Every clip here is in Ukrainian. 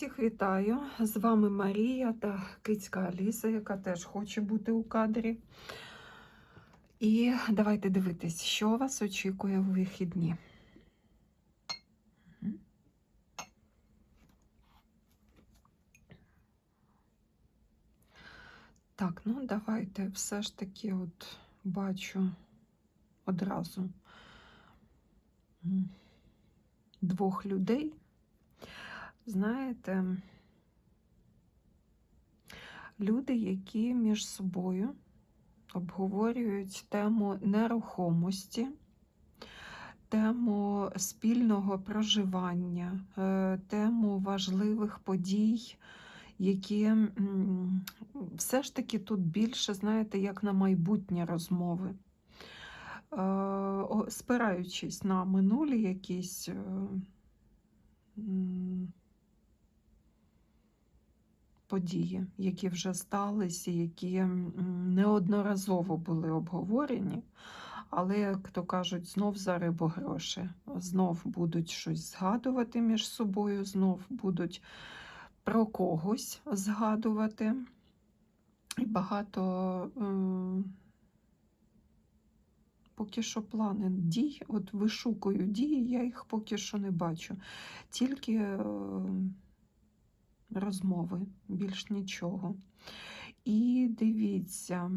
Всіх вітаю! З вами Марія та кицька Аліса, яка теж хоче бути у кадрі. І давайте дивитись, що вас очікує у вихідні. Так, ну давайте все ж таки от бачу одразу двох людей. Знаєте, люди, які між собою обговорюють тему нерухомості, тему спільного проживання, е, тему важливих подій, які все ж таки тут більше, знаєте, як на майбутнє розмови. Е, Спираючись на минулі якісь е, події, які вже сталися, які неодноразово були обговорені, але, як то кажуть, знов за рибу гроші. Знов будуть щось згадувати між собою, знов будуть про когось згадувати. І багато е, поки що плани дій, от вишукую дії, я їх поки що не бачу. Тільки е, розмови, більш нічого. І дивіться,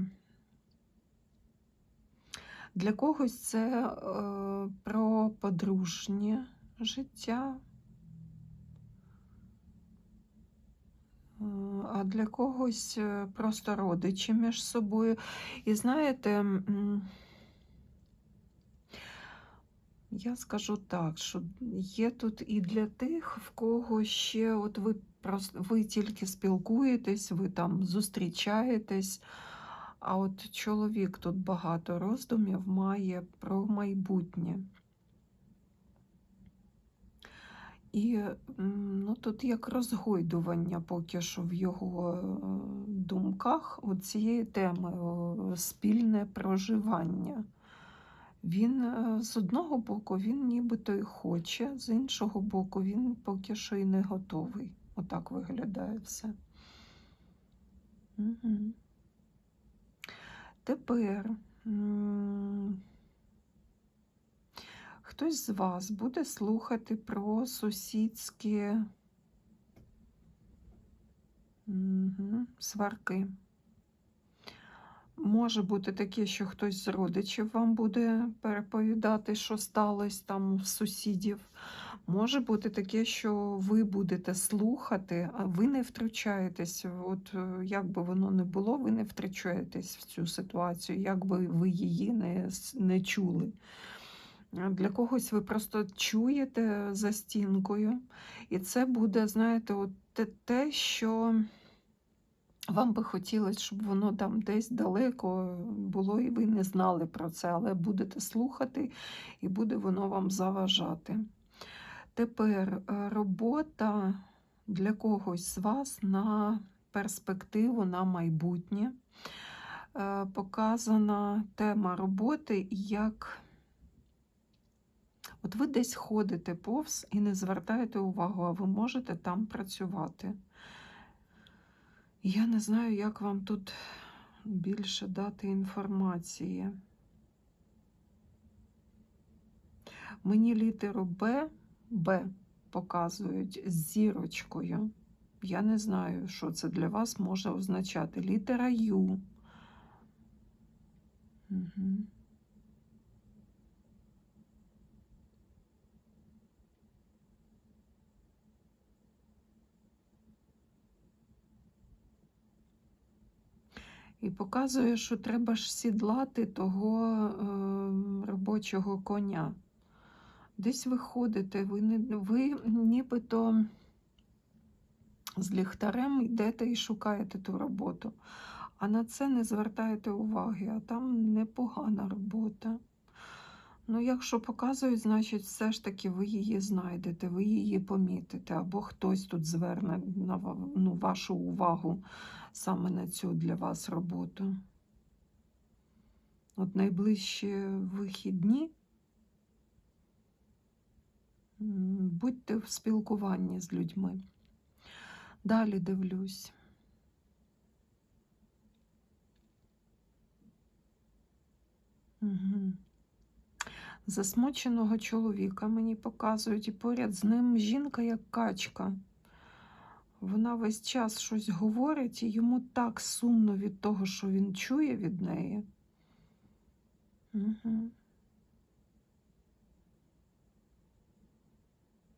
для когось це е, про подружнє життя, е, а для когось е, просто родичі між собою. І знаєте, я скажу так, що є тут і для тих, в кого ще от ви просто ви тільки спілкуєтесь, ви там зустрічаєтесь. А от чоловік тут багато роздумів має про майбутнє. І ну, тут як розгойдування поки що в його е, думках цієї теми спільне проживання. Він е, з одного боку він нібито і хоче, з іншого боку, він поки що і не готовий. Отак виглядає все. Угу. Тепер хтось з вас буде слухати про сусідські мгм, сварки. Може бути таке, що хтось з родичів вам буде переповідати, що сталося там в сусідів. Може бути таке, що ви будете слухати, а ви не втручаєтесь. От е, як би воно не було, ви не втручаєтесь в цю ситуацію, як би ви її не, не чули. Для когось ви просто чуєте за стінкою, і це буде, знаєте, от те, те, що вам би хотілося, щоб воно там десь далеко було, і ви не знали про це, але будете слухати, і буде воно вам заважати. Тепер е, робота для когось з вас на перспективу, на майбутнє. Е, Показана тема роботи як. От ви десь ходите повз і не звертаєте увагу, а ви можете там працювати. Я не знаю, як вам тут більше дати інформації. Мені літеру Б, Б показують зірочкою. Я не знаю, що це для вас може означати. Літера Ю. Угу. І показує, що треба ж сідлати того е, робочого коня. Десь ви ходите, ви, не, ви нібито з ліхтарем йдете і шукаєте ту роботу. А на це не звертаєте уваги, а там непогана робота. Ну, якщо показують, значить, все ж таки ви її знайдете, ви її помітите, або хтось тут зверне на ну, вашу увагу саме на цю для вас роботу. От найближчі вихідні будьте в спілкуванні з людьми. Далі дивлюсь. Засмученого чоловіка мені показують, і поряд з ним жінка як качка. Вона весь час щось говорить, і йому так сумно від того, що він чує від неї. Угу.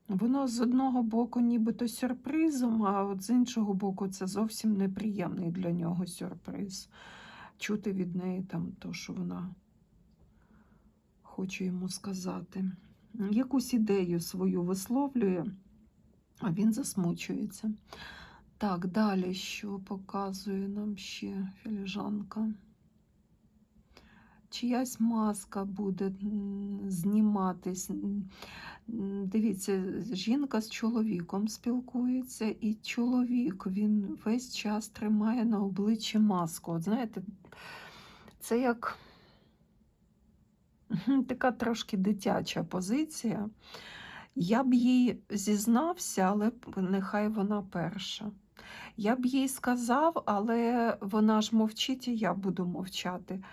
Воно з одного боку нібито сюрпризом, а от з іншого боку, це зовсім неприємний для нього сюрприз. Чути від неї там то, що вона хоче йому сказати. Якусь ідею свою висловлює, а він засмучується. Так, далі що показує нам ще філіжанка? Чиясь маска буде зніматись. Дивіться, жінка з чоловіком спілкується, і чоловік він весь час тримає на обличчі маску. От знаєте, це як така трошки дитяча позиція. Я б їй зізнався, але нехай вона перша. Я б їй сказав, але вона ж мовчить, і я буду мовчати.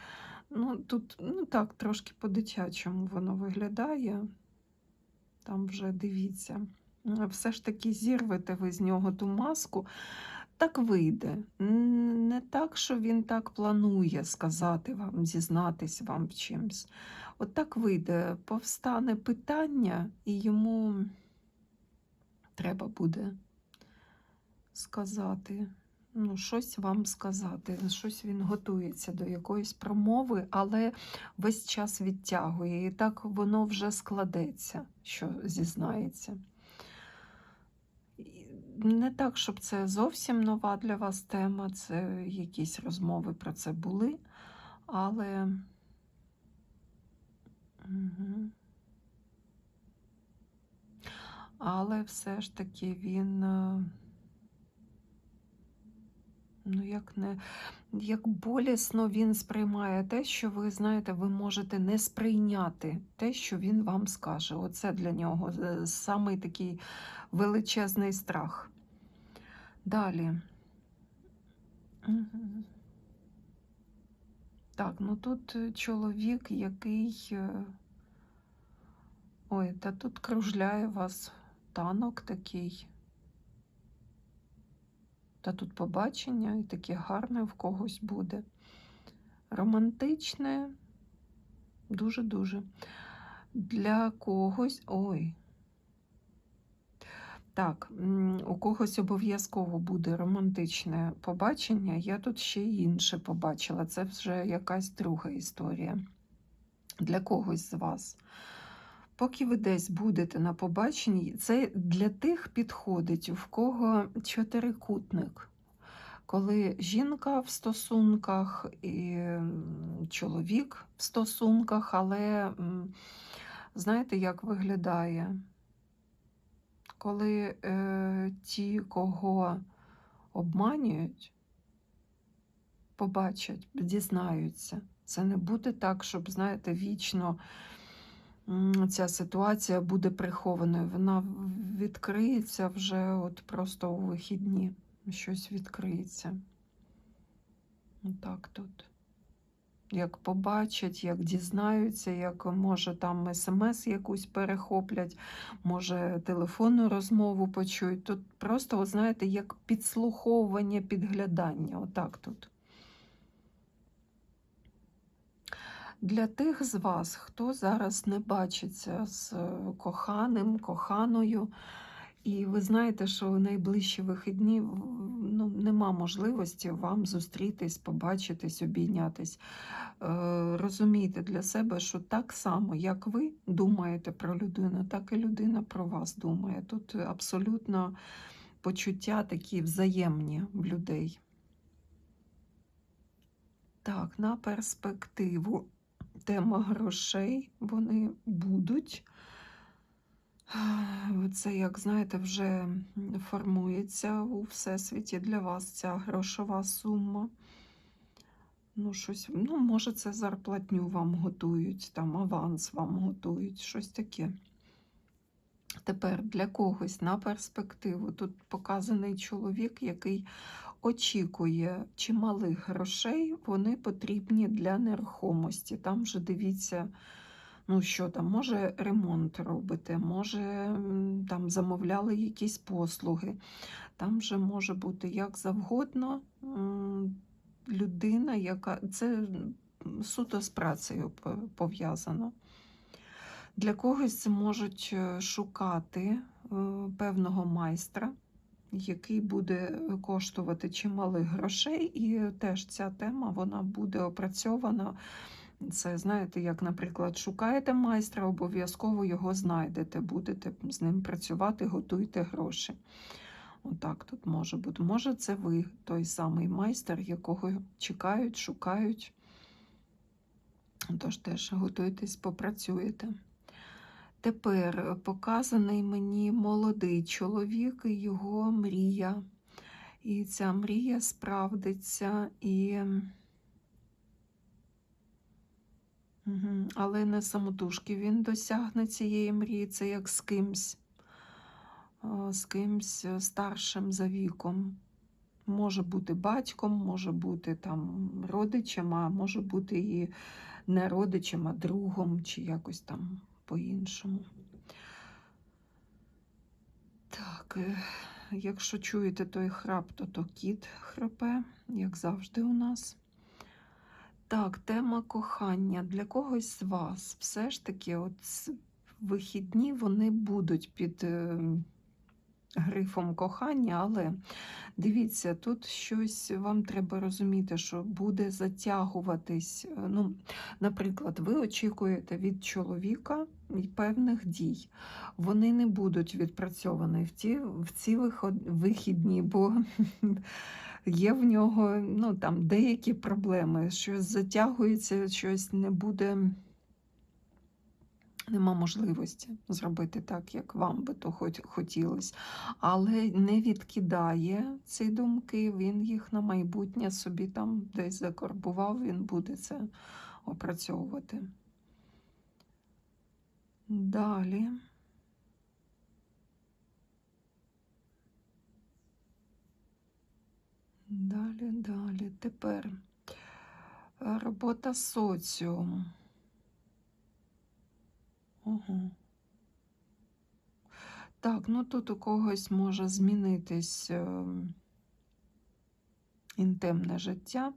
Ну, тут ну, так, трошки по-дитячому воно виглядає. Там вже дивіться. Е, Все ж таки зірвете ви з нього ту маску. Так вийде. Не так, що він так планує сказати вам, зізнатись вам в чимсь. От так вийде, повстане питання, і йому треба буде сказати, ну, щось вам сказати, щось він готується до якоїсь промови, але весь час відтягує. І так воно вже складеться, що зізнається. Не так, щоб це зовсім нова для вас тема, це якісь розмови про це були, але. Мгм. Але все ж таки він, е, ну як не, як болісно він сприймає те, що ви знаєте, ви можете не сприйняти те, що він вам скаже. Оце для нього е, самий такий величезний страх. Далі. Так, ну тут е, чоловік, який. е, Ой, та тут кружляє вас танок такий. Та тут побачення і таке гарне в когось буде. Романтичне, дуже-дуже. Для когось. Ой. Так, у когось обов'язково буде романтичне побачення. Я тут ще інше побачила. Це вже якась друга історія. Для когось з вас. Поки ви десь будете на побаченні, це для тих підходить, в кого чотирикутник. Коли жінка в стосунках і чоловік в стосунках, але знаєте, як виглядає? Коли е, ті, кого обманюють, побачать, дізнаються. Це не буде так, щоб, знаєте, вічно ця ситуація буде прихованою. Вона відкриється вже от просто у вихідні. Щось відкриється. Отак тут. Як побачать, як дізнаються, як може там смс якусь перехоплять, може телефонну розмову почують. Тут просто, от знаєте, як підслуховування, підглядання. Отак тут. Для тих з вас, хто зараз не бачиться з е, коханим, коханою, і ви знаєте, що в найближчі вихідні ну, нема можливості вам зустрітись, побачитись, обійнятись. Е, розумійте для себе, що так само, як ви думаєте про людину, так і людина про вас думає. Тут абсолютно почуття такі взаємні в людей. Так, на перспективу тема грошей вони будуть. Це, як знаєте, вже формується у всесвіті для вас ця грошова сума. Ну, щось, ну, може, це зарплатню вам готують, там аванс вам готують, щось таке. Тепер для когось на перспективу тут показаний чоловік, який очікує чималих грошей, вони потрібні для нерухомості. Там вже дивіться, ну що там, може ремонт робите, може там замовляли якісь послуги. Там вже може бути як завгодно людина, яка це суто з працею пов'язано. Для когось можуть е, шукати е, певного майстра, який буде коштувати чималих грошей, і теж ця тема вона буде опрацьована. Це знаєте, як, наприклад, шукаєте майстра, обов'язково його знайдете, будете з ним працювати, готуйте гроші. Отак тут може бути. Може, це ви той самий майстер, якого чекають, шукають. Тож теж готуйтесь, попрацюєте. Тепер е, показаний мені молодий чоловік і його мрія. І ця мрія справдиться, і... Мгм. але не самотужки він досягне цієї мрії, це як з кимсь, з кимсь е, старшим за віком. Може бути батьком, може бути там родичем, а може бути і не родичем, а другом, чи якось там по-іншому. Так, е, якщо чуєте той храп, то то кіт храпе, як завжди у нас. Так, тема кохання. Для когось з вас все ж таки, от вихідні вони будуть під е, грифом кохання, але дивіться, тут щось вам треба розуміти, що буде затягуватись. е, Ну, наприклад, ви очікуєте від чоловіка певних дій. Вони не будуть відпрацьовані в ті, в ці вихідні, бо є в нього ну, там, деякі проблеми, щось затягується, щось не буде. Нема можливості зробити так, як вам би то хотілося. Але не відкидає ці думки, він їх на майбутнє собі там десь закарбував, він буде це опрацьовувати. Далі. Далі, далі. Тепер е, робота соціум. Ого. Так, ну тут у когось може змінитись е, інтимне життя.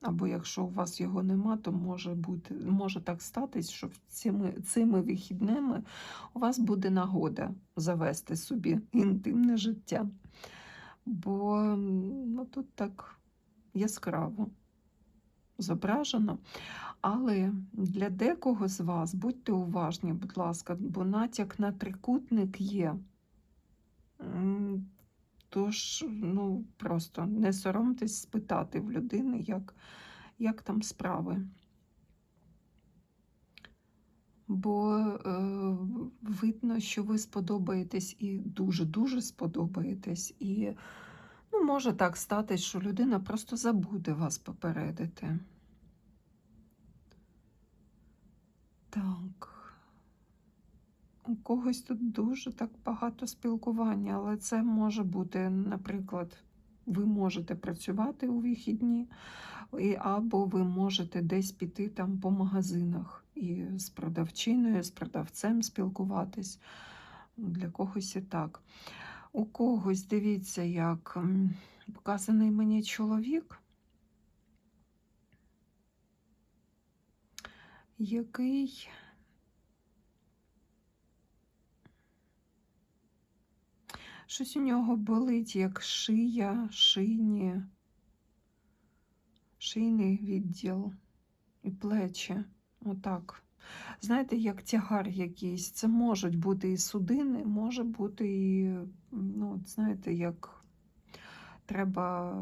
Або якщо у вас його нема, то може бути, може так статись, що цими, цими вихідними у вас буде нагода завести собі інтимне життя. Бо ну, тут так яскраво зображено. Але для декого з вас будьте уважні, будь ласка, бо натяк на трикутник є. Тож, ну, просто не соромтесь спитати в людини, як, як там справи. Бо е, видно, що ви сподобаєтесь і дуже-дуже сподобаєтесь. І ну, може так статись, що людина просто забуде вас попередити. Так. У когось тут дуже так багато спілкування, але це може бути, наприклад, ви можете працювати у вихідні, або ви можете десь піти там по магазинах і з продавчиною, з продавцем спілкуватись. Для когось і так. У когось, дивіться, як показаний мені чоловік, який. Щось у нього болить, як шия, шийні, шийний відділ і плечі. Отак. Знаєте, як тягар якийсь. Це можуть бути і судини, може бути і, ну, знаєте, як треба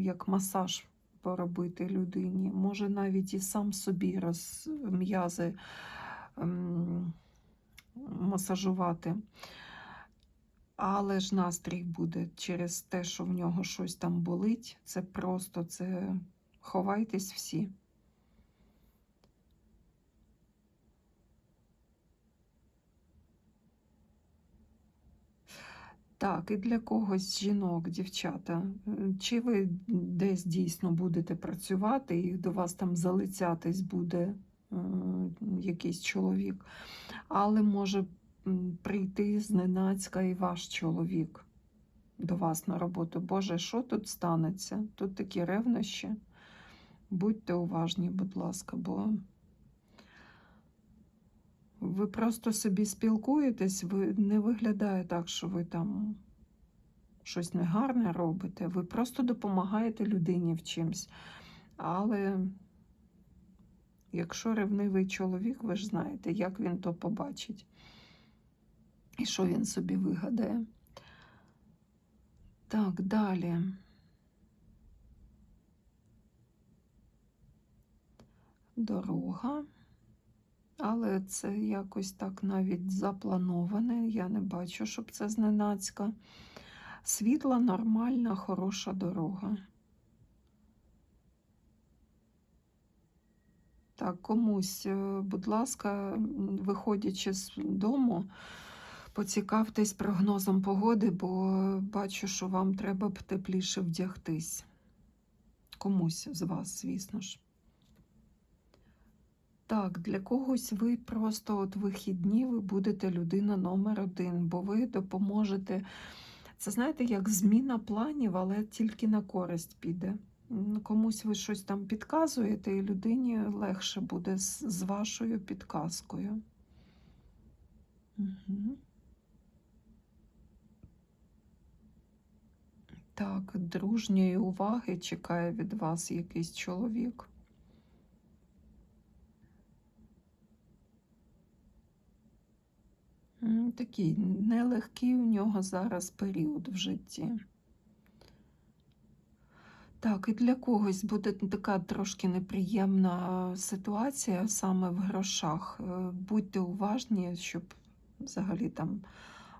як масаж поробити людині. Може навіть і сам собі роз м'язи ем, масажувати. Але ж настрій буде через те, що в нього щось там болить. Це просто це ховайтесь всі. Так, і для когось жінок, дівчата, чи ви десь дійсно будете працювати, і до вас там залицятись буде е, якийсь чоловік, але може прийти зненацька і ваш чоловік до вас на роботу. Боже, що тут станеться? Тут такі ревнощі. Будьте уважні, будь ласка, бо ви просто собі спілкуєтесь, ви не виглядає так, що ви там щось негарне робите. Ви просто допомагаєте людині в чимсь. Але якщо ревнивий чоловік, ви ж знаєте, як він то побачить і що він собі вигадає. Так, далі. Дорога. Але це якось так навіть заплановане. Я не бачу, щоб це зненацька. Світла, нормальна, хороша дорога. Так, комусь, е, будь ласка, виходячи з дому, поцікавтесь прогнозом погоди, бо бачу, що вам треба б тепліше вдягтись. Комусь з вас, звісно ж. Так, для когось ви просто от вихідні, ви будете людина номер один, бо ви допоможете. Це знаєте, як зміна планів, але тільки на користь піде. Комусь ви щось там підказуєте, і людині легше буде з, вашою підказкою. Угу. Так, дружньої уваги чекає від вас якийсь чоловік. Такий нелегкий у нього зараз період в житті. Так, і для когось буде така трошки неприємна ситуація саме в грошах. Е, Будьте уважні, щоб взагалі там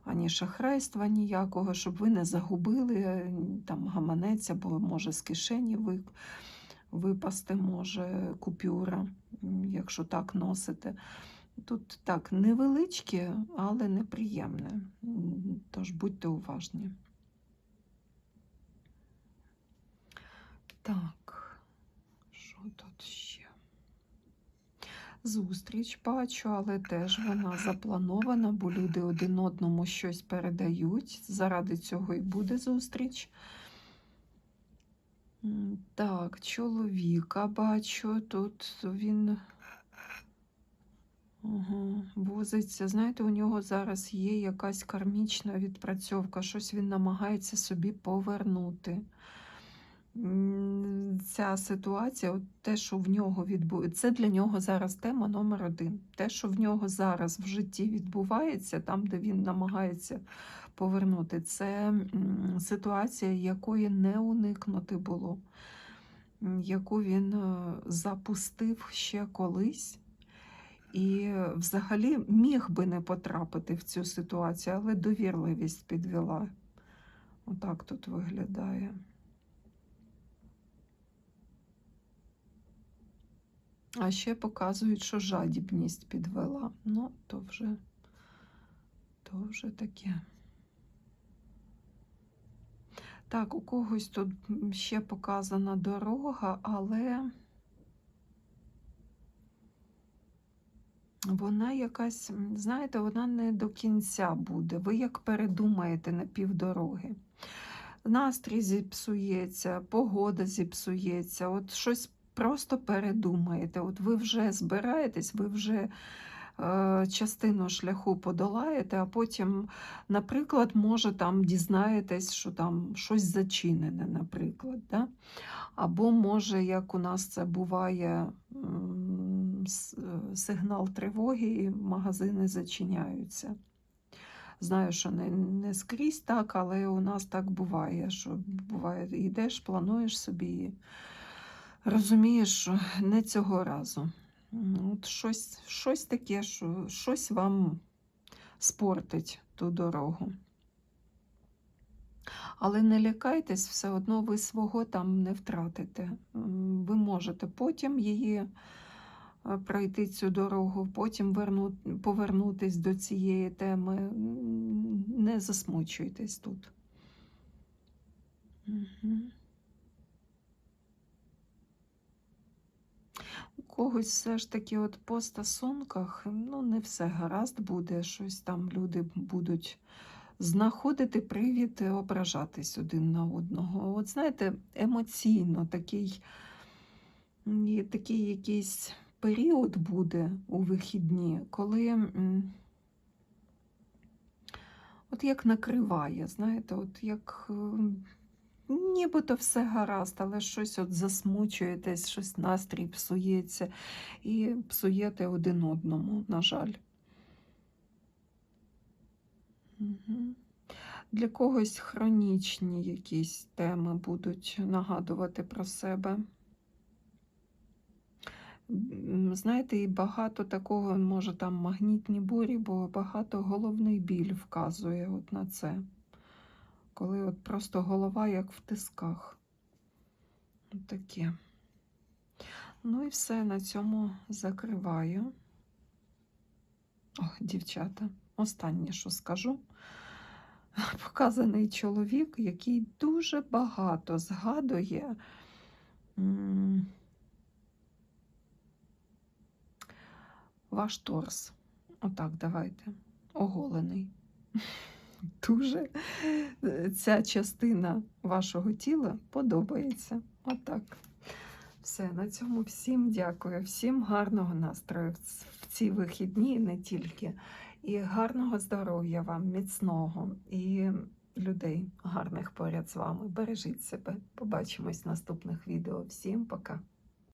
ані шахрайства ніякого, щоб ви не загубили е, там гаманець, або може з кишені випасти може купюра, якщо так носите. Тут так невеличке, але неприємне. Тож будьте уважні. Так, що тут ще? Зустріч бачу, але теж вона запланована, бо люди один одному щось передають. Заради цього і буде зустріч. Так, чоловіка бачу, тут він Угу. Возиться. Знаєте, у нього зараз є якась кармічна відпрацьовка, щось він намагається собі повернути. Ця ситуація, от те, що в нього відбувається, це для нього зараз тема номер один. Те, що в нього зараз в житті відбувається, там, де він намагається повернути, це ситуація, якої не уникнути було, яку він е, запустив ще колись. І взагалі міг би не потрапити в цю ситуацію, але довірливість підвела. Отак тут виглядає. А ще показують, що жадібність підвела. Ну, то вже, то вже таке. Так, у когось тут ще показана дорога, але. Вона якась, знаєте, вона не до кінця буде. Ви як передумаєте на півдороги. Настрій зіпсується, погода зіпсується, от щось просто передумаєте. От ви вже збираєтесь, ви вже е, частину шляху подолаєте, а потім, наприклад, може там дізнаєтесь, що там щось зачинене, наприклад. Да? Або може, як у нас це буває, м, е, сигнал тривоги, і магазини зачиняються. Знаю, що не, не скрізь так, але у нас так буває, що буває, йдеш, плануєш собі, розумієш, що не цього разу. От щось, щось таке, що щось вам спортить ту дорогу. Але не лякайтесь, все одно ви свого там не втратите. Ви можете потім її пройти цю дорогу, потім верну, повернутись до цієї теми. Не засмучуйтесь тут. Угу. У когось все ж таки от по стосунках ну, не все гаразд буде, щось там люди будуть знаходити привід ображатись один на одного. От знаєте, емоційно такий, такий якийсь період буде у вихідні, коли от як накриває, знаєте, от як. ем, Нібито все гаразд, але щось от засмучуєтесь, щось настрій псується і псуєте один одному, на жаль. Для когось хронічні якісь теми будуть нагадувати про себе. Знаєте, і багато такого, може там магнітні бурі, бо багато головний біль вказує от на це. Коли от просто голова як в тисках. Таке. Ну і все, на цьому закриваю. Ох, дівчата, останнє, що скажу. Показаний чоловік, який дуже багато згадує ваш торс. Отак, давайте. Оголений. Дуже ця частина вашого тіла подобається. Отак. Все, на цьому всім дякую. Всім гарного настрою в ці вихідні, не тільки. І гарного здоров'я вам, міцного і людей гарних поряд з вами. Бережіть себе. Побачимось в наступних відео. Всім пока.